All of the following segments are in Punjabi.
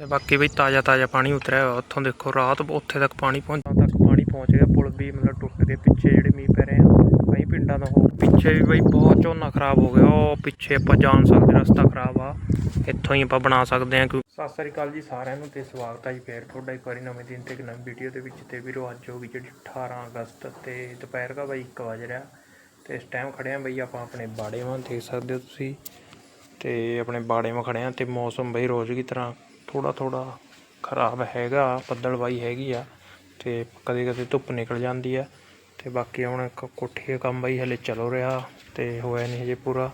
ਤੇ ਬਾਕੀ ਬਈ ਤਾਜ਼ਾ ਤਾਜ਼ਾ ਪਾਣੀ ਉਤਰਿਆ ਹੋਇਆ ਉੱਥੋਂ ਦੇਖੋ, ਰਾਤ ਉੱਥੇ ਤੱਕ ਪਾਣੀ ਪਹੁੰਚਾ ਤੱਕ ਪਾਣੀ ਪਹੁੰਚ ਗਿਆ, ਪੁਲ ਵੀ ਮਤਲਬ ਟੁੱਟ ਗਏ, ਪਿੱਛੇ ਜਿਹੜੇ ਮੀਂਹ ਪੈ ਰਹੇ ਆ, ਕਈ ਪਿੰਡਾਂ ਦਾ ਹੋ ਪਿੱਛੇ ਵੀ ਬਈ ਬਹੁਤ ਝੋਨਾ ਖਰਾਬ ਹੋ ਗਿਆ, ਉਹ ਪਿੱਛੇ ਆਪਾਂ ਜਾਣ ਸਕਦੇ, ਰਸਤਾ ਖਰਾਬ ਆ, ਇੱਥੋਂ ਹੀ ਆਪਾਂ ਬਣਾ ਸਕਦੇ ਆ ਕਿ ਸਤਿ ਸ੍ਰੀ ਅਕਾਲ ਜੀ ਸਾਰਿਆਂ ਨੂੰ ਤੇ ਸਵਾਗਤ ਹੈ ਜੀ ਫੇਰ ਤੁਹਾਡਾ ਇੱਕ ਵਾਰੀ ਨਵੇਂ ਦਿਨ ਤੇ ਇੱਕ ਨਵੀਂ ਵੀਡੀਓ ਦੇ ਵਿੱਚ ਤੇ ਵੀਰੋ ਅੱਜ ਹੋ ਗਈ ਜਿਹੜੀ 18 ਅਗਸਤ ਤੇ ਦੁਪਹਿਰ ਦਾ ਬਈ 1 ਵਜ ਰਿਹਾ, ਤੇ ਇਸ ਟਾਈਮ ਖੜੇ ਆ ਬਈ ਆਪਾਂ ਆਪਣੇ ਬਾੜੇ ਵਾਂ ਦੇਖ ਸਕਦੇ ਹੋ ਤੁਸੀਂ, ਤੇ ਆਪਣੇ ਬਾੜੇ ਵਾਂ ਖੜੇ ਆ ਤੇ ਮੌਸਮ ਬਈ ਰੋਜ਼ ਦੀ ਤਰ੍ਹਾਂ ਥੋੜਾ ਥੋੜਾ ਖਰਾਬ ਹੈਗਾ ਬੱਦਲਵਾਈ ਹੈਗੀ ਆ ਤੇ ਕਦੇ ਕਦੇ ਧੁੱਪ ਨਿਕਲ ਜਾਂਦੀ ਆ ਤੇ ਬਾਕੀ ਹੁਣ ਕੋਠੀ ਦਾ ਕੰਮ ਬਈ ਹਲੇ ਚੱਲ ਰਿਹਾ ਤੇ ਹੋਇਆ ਨਹੀਂ ਹਜੇ ਪੂਰਾ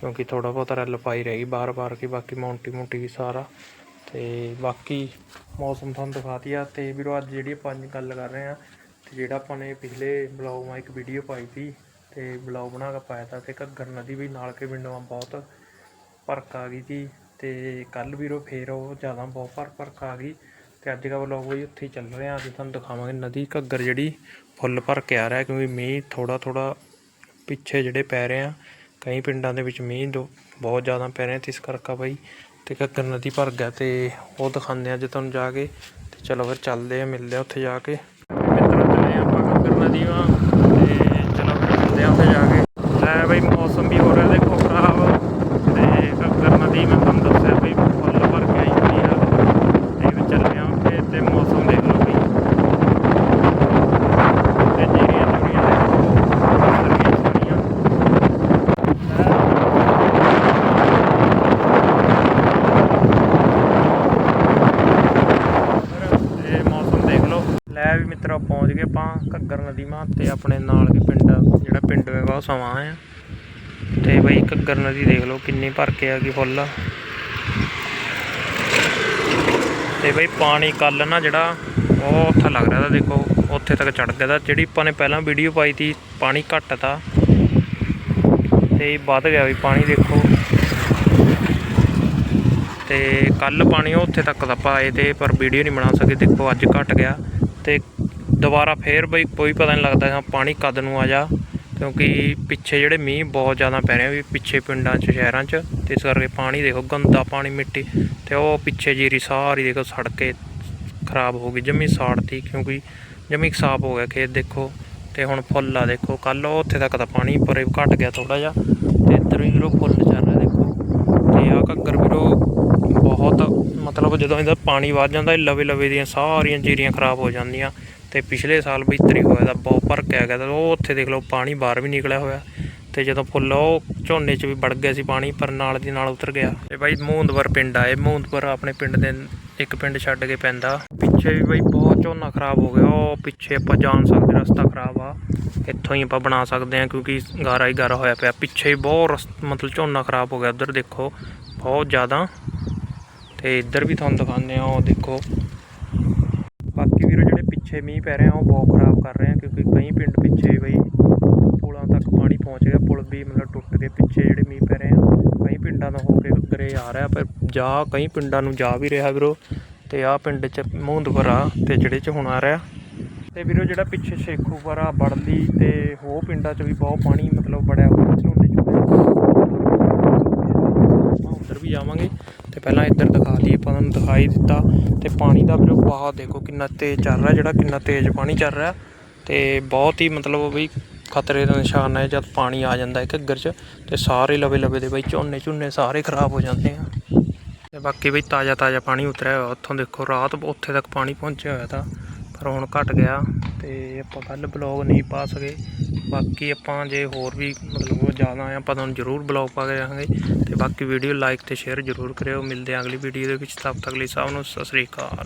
ਕਿਉਂਕਿ ਥੋੜਾ ਬਹੁਤ ਰੈਲ ਪਾਈ ਰਹਿ ਗਈ ਬਾਰ ਬਾਰ ਕੀ ਬਾਕੀ ਮੌਂਟੀ ਮੌਂਟੀ ਸਾਰਾ ਤੇ ਬਾਕੀ ਮੌਸਮ ਤੁਹਾਨੂੰ ਦਿਖਾਤੀ ਆ ਤੇ ਵੀਰੋ ਅੱਜ ਜਿਹੜੀ ਆਪਾਂ ਗੱਲ ਕਰ ਰਹੇ ਆ ਤੇ ਜਿਹੜਾ ਆਪਾਂ ਨੇ ਪਿਛਲੇ ਬਲੌਗ ਮਾ ਇੱਕ ਵੀਡੀਓ ਪਾਈ ਸੀ ਤੇ ਬਲੌਗ ਬਣਾ ਕੇ ਪਾਇਆ ਤਾਂ ਤੇ ਘੱਗਰ ਨਦੀ ਵੀ ਨਾਲ ਕੇ ਪਿੰਡੋਂ ਬਹੁਤ ਭਰਕ ਆ ਗਈ ਸੀ ਤੇ ਕੱਲ ਵੀਰੋ ਫੇਰ ਉਹ ਜ਼ਿਆਦਾ ਬਹੁਤ ਭਰ ਭਰਕ ਆ ਗਈ ਤੇ ਅੱਜ ਦਾ ਵਲੋਗ ਵੀ ਉੱਥੇ ਹੀ ਚੱਲ ਰਿਹਾ। ਅੱਜ ਤੁਹਾਨੂੰ ਦਿਖਾਵਾਂਗੇ ਨਦੀ ਘੱਗਰ ਜਿਹੜੀ ਫੁੱਲ ਭਰ ਕੇ ਆ ਰਿਹਾ ਕਿਉਂਕਿ ਮੀਂਹ ਥੋੜਾ ਥੋੜਾ ਪਿੱਛੇ ਜਿਹੜੇ ਪੈ ਰਹੇ ਆ, ਕਈ ਪਿੰਡਾਂ ਦੇ ਵਿੱਚ ਮੀਂਹ ਦੋ ਬਹੁਤ ਜ਼ਿਆਦਾ ਪੈ ਰਿਹਾ ਤੇ ਇਸ ਕਰਕੇ ਬਈ ਤੇ ਘੱਗਰ ਨਦੀ ਭਰ ਗਿਆ ਤੇ ਉਹ ਦਿਖਾਉਂਦੇ ਆ ਅੱਜ ਤੁਹਾਨੂੰ ਜਾ ਕੇ ਤੇ ਚਲੋ ਫਿਰ ਚੱਲਦੇ ਆ ਮਿਲਦੇ ਆ ਉੱਥੇ ਜਾ ਕੇ। ਮਿੱਤਰੋ, ਚੱਲੇ ਆਪਾਂ ਘੱਗਰ ਨਦੀ ਵਾ ਤੇ ਚਲੋ ਫਿਰ ਮਿਲਦੇ ਆ ਉੱਥੇ ਜਾ ਕੇ। ਲੈ ਬਈ ਮੌਸਮ ਵੀ ਹੋ ਰਿਹਾ ਦੇਖੋ ਖਰਾਬ ਤੇ ਘੱਗਰ ਨਦੀ ਮੈਂ ਤੁਹਾਨੂੰ ਦੱਸਿਆ ਬਈ ਫੁੱਲ ਭਰ ਕੇ ਆਈ ਹੋਈ ਆ ਤੇ ਵੀ ਚੱਲੇ ਆ ਉੱਥੇ ਤੇ ਮੌਸਮ ਦੇਖ ਲਓ ਬਈ ਤੇ ਜਿਹੜੀਆਂ ਜਿਹੜੀਆਂ ਦੇਖੋ ਸਰਵੀਸ ਬਣੀਆਂ ਤੇ ਮੌਸਮ ਦੇਖ ਲਓ ਲੈ ਪਹੁੰਚ ਗਏ ਆਪਾਂ ਘੱਗਰ ਨਦੀ ਮਾਂ ਤੇ ਆਪਣੇ ਨਾਲ ਦੇ ਪਿੰਡ, ਜਿਹੜਾ ਪਿੰਡ ਹੈਗਾ ਉਹ ਸਮਾਂ ਆ ਤੇ ਬਈ ਘੱਗਰ ਨਦੀ ਦੇਖ ਲਓ ਕਿੰਨੀ ਭਰ ਕੇ ਆ ਗਈ ਫੁੱਲ। ਤੇ ਬਈ ਪਾਣੀ ਕੱਲ ਨਾ ਜਿਹੜਾ ਉਹ ਉੱਥੇ ਲੱਗ ਰਿਹਾ ਤਾਂ ਦੇਖੋ, ਉੱਥੇ ਤੱਕ ਚੜ ਗਿਆ ਤਾਂ। ਜਿਹੜੀ ਆਪਾਂ ਨੇ ਪਹਿਲਾਂ ਵੀਡੀਓ ਪਾਈ ਤੀ, ਪਾਣੀ ਘੱਟ ਤਾ। ਤੇ ਵੱਧ ਗਿਆ ਵੀ ਪਾਣੀ ਦੇਖੋ। ਤੇ ਕੱਲ ਪਾਣੀ ਉੱਥੇ ਤੱਕ ਤਾਂ ਪਾਏ ਤੇ, ਪਰ ਵੀਡੀਓ ਨਹੀਂ ਬਣਾ ਸਕੇ। ਦੇਖੋ ਅੱਜ ਘਟ ਗਿਆ ਤੇ ਦੁਬਾਰਾ ਫੇਰ ਬਈ ਕੋਈ ਪਤਾ ਨਹੀਂ ਲੱਗਦਾ ਹਾਂ ਪਾਣੀ ਕਦ ਨੂੰ ਆ ਜਾ, ਕਿਉਂਕਿ ਪਿੱਛੇ ਜਿਹੜੇ ਮੀਂਹ ਬਹੁਤ ਜ਼ਿਆਦਾ ਪੈ ਰਹੇ ਆ ਵੀ ਪਿੱਛੇ ਪਿੰਡਾਂ 'ਚ, ਸ਼ਹਿਰਾਂ 'ਚ, ਤੇ ਇਸ ਕਰਕੇ ਪਾਣੀ ਦੇਖੋ, ਗੰਦਾ ਪਾਣੀ ਮਿੱਟੀ, ਤੇ ਉਹ ਪਿੱਛੇ ਜੀਰੀ ਸਾਰੀ ਦੇਖੋ ਸੜ ਕੇ ਖਰਾਬ ਹੋ ਗਈ, ਜਮੀ ਸਾੜਤੀ, ਕਿਉਂਕਿ ਜਮੀ ਸਾਫ਼ ਹੋ ਗਿਆ ਖੇਤ ਦੇਖੋ, ਤੇ ਹੁਣ ਫੁੱਲ ਆ ਦੇਖੋ ਕੱਲ ਉਹ ਉੱਥੇ ਤੱਕ ਤਾਂ ਪਾਣੀ ਪਰੇ ਘਟ ਗਿਆ ਥੋੜਾ ਜਿਹਾ, ਤੇ ਇੱਧਰ ਵੀ ਵੀਰੋ ਫੁੱਲ ਚੱਲ ਰਿਹਾ ਦੇਖੋ, ਤੇ ਆ ਘੱਗਰ ਵੀਰੋ ਬਹੁਤ, ਮਤਲਬ ਜਦੋਂ ਇਹਦਾ ਪਾਣੀ ਵੱਧ ਜਾਂਦਾ ਲਵੇ ਲਵੇ ਦੀਆਂ ਸਾਰੀਆਂ ਜੀਰੀਆਂ ਖਰਾਬ ਹੋ ਜਾਂਦੀਆਂ ਤੇ ਪਿਛਲੇ ਸਾਲ ਵੀ ਇਤਰੀ ਹੋਇਆ ਦਾ, ਬਹੁਤ ਭਰ ਕੇ ਆ ਗਿਆ ਤਾਂ ਉਹ ਉੱਥੇ ਦੇਖ ਲਓ, ਪਾਣੀ ਬਾਹਰ ਵੀ ਨਿਕਲਿਆ ਹੋਇਆ। ਤੇ ਜਦੋਂ ਫੁੱਲ ਉਹ ਝੋਨੇ 'ਚ ਵੀ ਵੜ ਗਿਆ ਸੀ ਪਾਣੀ, ਪਰ ਨਾਲ ਦੀ ਨਾਲ ਉਤਰ ਗਿਆ। ਤੇ ਬਾਈ ਮੂੰਦਵਰ ਪਿੰਡ ਆ ਇਹ। ਮੂੰਦਵਰ ਆਪਣੇ ਪਿੰਡ ਦੇ ਇੱਕ ਪਿੰਡ ਛੱਡ ਕੇ ਪੈਂਦਾ। ਪਿੱਛੇ ਵੀ ਬਾਈ ਬਹੁਤ ਝੋਨਾ ਖਰਾਬ ਹੋ ਗਿਆ। ਉਹ ਪਿੱਛੇ ਆਪਾਂ ਜਾਣ ਸਕਦੇ, ਰਸਤਾ ਖਰਾਬ ਆ। ਇੱਥੋਂ ਹੀ ਆਪਾਂ ਬਣਾ ਸਕਦੇ ਆ ਕਿਉਂਕਿ ਗਾਰਾ ਹੀ ਗਾਰਾ ਹੋਇਆ ਪਿਆ। ਪਿੱਛੇ ਹੀ ਬਹੁਤ ਰਸ- ਮਤਲਬ ਝੋਨਾ ਖਰਾਬ ਹੋ ਗਿਆ। ਉਧਰ ਦੇਖੋ, ਬਹੁਤ ਜ਼ਿਆਦਾ। ਤੇ ਇੱਧਰ ਵੀ ਤੁਹਾਨੂੰ ਦਿਖਾਉਂਦੇ ਆ ਉਹ ਦੇਖੋ। ਬਾਕੀ ਵੀਰੋ ਜਿਹੜੇ ਪਿੱਛੇ ਮੀਂਹ ਪੈ ਰਿਹਾ, ਉਹ ਬਹੁਤ ਖਰਾਬ ਕਰ ਰਹੇ ਆ, ਕਿਉਂਕਿ ਕਈ ਪਿੰਡ ਪਿੱਛੇ ਵੀ ਬਈ ਪੁਲਾਂ ਤੱਕ ਪਾਣੀ ਪਹੁੰਚ ਗਿਆ, ਪੁਲ ਵੀ ਮਤਲਬ ਟੁੱਟ ਗਏ, ਪਿੱਛੇ ਜਿਹੜੇ ਮੀਂਹ ਪੈ ਰਹੇ ਆ, ਕਈ ਪਿੰਡਾਂ ਦਾ ਹੋ ਕੇ ਘਰੇ ਆ ਰਿਹਾ, ਪਰ ਜਾ ਕਈ ਪਿੰਡਾਂ ਨੂੰ ਜਾ ਵੀ ਰਿਹਾ ਵੀਰੋ, ਤੇ ਆਹ ਪਿੰਡ ਚ ਮੂੰਦਪੁਰ ਆ ਤੇ ਜਿਹੜੇ ਚ ਹੁਣ ਆ ਰਿਹਾ। ਤੇ ਵੀਰੋ ਜਿਹੜਾ ਪਿੱਛੇ ਸ਼ੇਖੂਪੁਰ ਆ ਬੜਲੀ ਤੇ ਉਹ ਪਿੰਡਾਂ ਚ ਵੀ ਬਹੁਤ ਪਾਣੀ ਮਤਲਬ ਬੜਿਆ ਹੋਇਆ, ਝੋਨੇ ਆਪਾਂ ਉੱਧਰ ਵੀ ਜਾਵਾਂਗੇ। ਪਹਿਲਾਂ ਇੱਧਰ ਦਿਖਾ ਦਈਏ, ਆਪਾਂ ਤੁਹਾਨੂੰ ਦਿਖਾਈ ਦਿੱਤਾ ਤੇ ਪਾਣੀ ਦਾ ਵੀਰੋ ਵਹਾਅ ਦੇਖੋ ਕਿੰਨਾ ਤੇਜ਼ ਚੱਲ ਰਿਹਾ, ਜਿਹੜਾ ਕਿੰਨਾ ਤੇਜ਼ ਪਾਣੀ ਚੱਲ ਰਿਹਾ ਤੇ ਬਹੁਤ ਹੀ ਮਤਲਬ ਵੀ ਖਤਰੇ ਦਾ ਨਿਸ਼ਾਨ ਹੈ, ਜਦ ਪਾਣੀ ਆ ਜਾਂਦਾ ਹੈ ਘੱਗਰ 'ਚ ਤੇ ਸਾਰੇ ਲਵੇ ਲਵੇ ਦੇ ਬਈ ਝੋਨੇ ਝੁੰਨੇ ਸਾਰੇ ਖਰਾਬ ਹੋ ਜਾਂਦੇ ਆ। ਤੇ ਬਾਕੀ ਬਈ ਤਾਜ਼ਾ ਤਾਜ਼ਾ ਪਾਣੀ ਉਤਰਿਆ ਹੋਇਆ, ਉੱਥੋਂ ਦੇਖੋ ਰਾਤ ਉੱਥੇ ਤੱਕ ਪਾਣੀ ਪਹੁੰਚਿਆ ਹੋਇਆ ਤਾਂ। ਪਰ ਹੁਣ ਘਟ ਗਿਆ ਤੇ ਆਪਾਂ ਕੱਲ ਬਲੌਗ ਨਹੀਂ ਪਾ ਸਕੇ। ਬਾਕੀ ਆਪਾਂ ਜੇ ਹੋਰ ਵੀ ਮਤਲਬ ਜ਼ਿਆਦਾ ਆ ਆਪਾਂ ਤੁਹਾਨੂੰ ਜ਼ਰੂਰ ਬਲੌਗ ਪਾ ਕੇ ਰਹਾਂਗੇ ਤੇ ਬਾਕੀ ਵੀਡੀਓ ਲਾਈਕ ਤੇ ਸ਼ੇਅਰ ਜ਼ਰੂਰ ਕਰਿਓ। ਮਿਲਦੇ ਹਾਂ ਅਗਲੀ ਵੀਡੀਓ ਦੇ ਵਿੱਚ। ਤਬ ਤੱਕ ਲਈ ਸਭ ਨੂੰ ਸਤਿ ਸ੍ਰੀ ਅਕਾਲ।